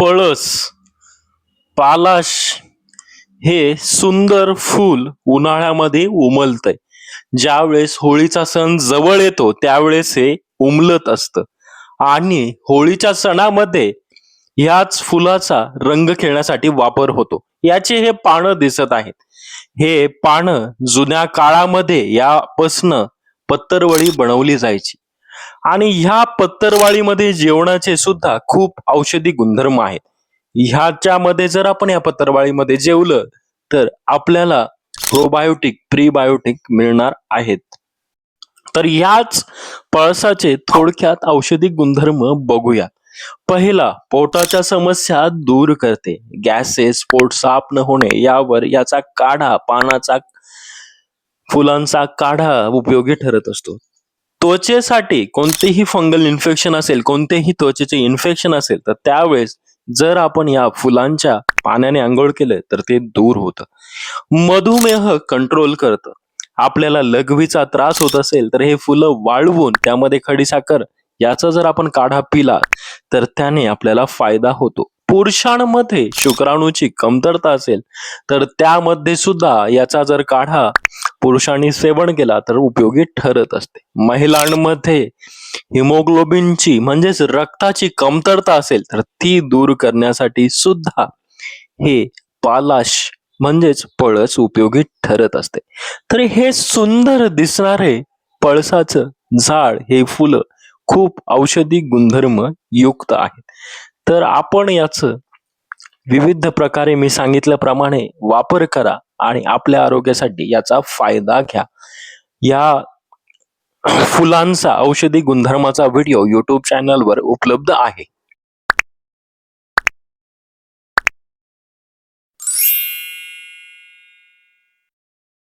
पळस पालाश हे सुंदर फूल उन्हाळ्यामध्ये उमलतंय. ज्यावेळेस होळीचा सण जवळ येतो त्यावेळेस हे उमलत असतं. आणि होळीच्या सणामध्ये ह्याच फुलाचा रंग खेळण्यासाठी वापर होतो. याचे हे पानं दिसत आहेत. हे पानं जुन्या काळामध्ये यापासनं पत्तरवळी बनवली जायची. आणि ह्या पत्तरवाळीमध्ये जेवणाचे सुद्धा खूप औषधी गुणधर्म आहेत. ह्याच्यामध्ये जर आपण या पत्तरवाळीमध्ये जेवलं तर आपल्याला प्रोबायोटिक प्रीबायोटिक मिळणार आहेत. तर ह्याच पळसाचे थोडक्यात औषधी गुणधर्म बघूया पहिला पोटाच्या समस्या दूर करते. गॅसेस पोट साफ न होणे यावर याचा काढा पानाचा फुलांचा काढा उपयोगी ठरत असतो. त्वचेसाठी कोणतेही फंगल इन्फेक्शन असेल कोणतेही त्वचेचे इन्फेक्शन असेल तर त्यावेळेस जर आपण या फुलांच्या पाण्याने आंघोळ केलं तर ते दूर होतं. मधुमेह कंट्रोल करतं. आपल्याला लघवीचा त्रास होत असेल तर हे फुलं वाळवून त्यामध्ये खडीसाखर याचा जर आपण काढा पिला तर त्याने आपल्याला फायदा होतो. पुरुषांमध्ये शुक्राणूची कमतरता असेल तर त्यामध्ये सुद्धा याचा जर काढा पुरुषांनी सेवन केला तर उपयोगी ठरत असते. महिलांमध्ये हिमोग्लोबिनची म्हणजेच रक्ताची कमतरता असेल तर ती दूर करण्यासाठी सुद्धा हे पालाश म्हणजेच पळस उपयोगी ठरत असते. तर हे सुंदर दिसणारे पळसाचं झाड हे फुलं खूप औषधी गुणधर्म युक्त आहेत. तर आपण याचं विविध प्रकारे मी सांगितल्याप्रमाणे वापर करा आणि आपल्या आरोग्यासाठी याचा फायदा घ्या. या फुलांचा औषधी गुणधर्माचा व्हिडिओ युट्यूब चॅनलवर उपलब्ध आहे.